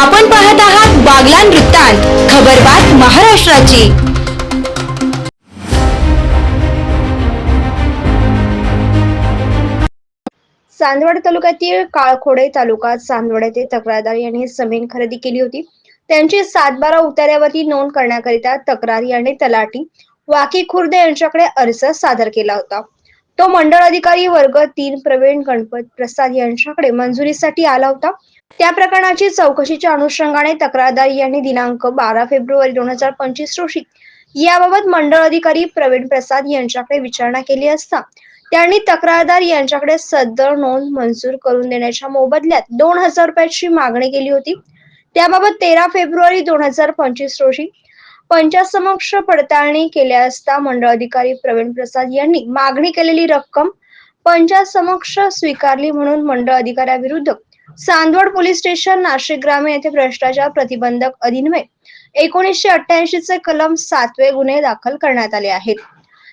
आपण पाहत आहात बागलान वृत्तांत खबरबात महाराष्ट्राची. चांदवड तालुक्यातील काळखोडे तालुका चांदवड येथे तक्रारदार यांनी जमीन खरेदी केली होती. त्यांची सातबारा उतार्यावरती नोंद करण्याकरिता तक्रार यांनी तलाठी वाकी खुर्द यांच्याकडे अर्ज सादर केला होता. तो मंडळ अधिकारी वर्ग तीन प्रवीण गणपत प्रसाद यांच्याकडे मंजुरीसाठी आला होता. त्या प्रकरणाची चौकशीच्या अनुषंगाने तक्रारदार यांनी दिनांक बारा फेब्रुवारी दोन हजार पंचवीस रोजी याबाबत मंडळ अधिकारी प्रवीण प्रसाद यांच्याकडे विचारणा केली असता त्यांनी तक्रारदार यांच्याकडे सदर नोंद मंजूर करून देण्याच्या मोबदल्यात दोन हजार रुपयाची मागणी केली होती. त्याबाबत तेरा फेब्रुवारी दोन हजार पंचवीस रोजी पंचासमक्ष पडताळणी केल्या असता मंडळ अधिकारी प्रवीण प्रसाद यांनी मागणी केलेली रक्कम पंचासमक्ष स्वीकारली म्हणून मंडळ अधिकाऱ्याविरुद्ध चांदवड पोलीस स्टेशन नाशिक ग्रामीण येथे भ्रष्टाचार प्रतिबंधक अधिनियम एकोणीसशे अठ्ठ्याऐंशी चे कलम सातवे गुन्हे दाखल करण्यात आले आहेत.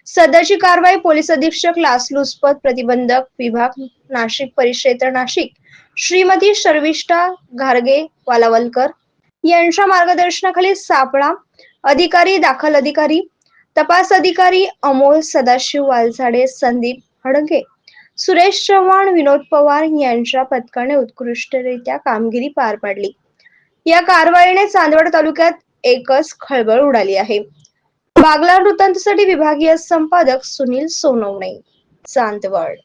सदरची कारवाई पोलीस अधीक्षक लाचलुचपत प्रतिबंधक विभाग नाशिक परिक्षेत्र नाशिक. श्रीमती शर्विष्ठा घारगे वालावलकर यांच्या मार्गदर्शनाखाली सापळा अधिकारी दाखल अधिकारी तपास अधिकारी अमोल सदाशिव वालझाडे संदीप हडंगे सुरेश चव्हाण विनोद पवार यांच्या पथकाने उत्कृष्टरित्या कामगिरी पार पाडली. या कारवाईने चांदवड तालुक्यात एकच खळबळ उडाली आहे. बागला वृत्तांतसाठी विभागीय संपादक सुनील सोनवणे चांदवड.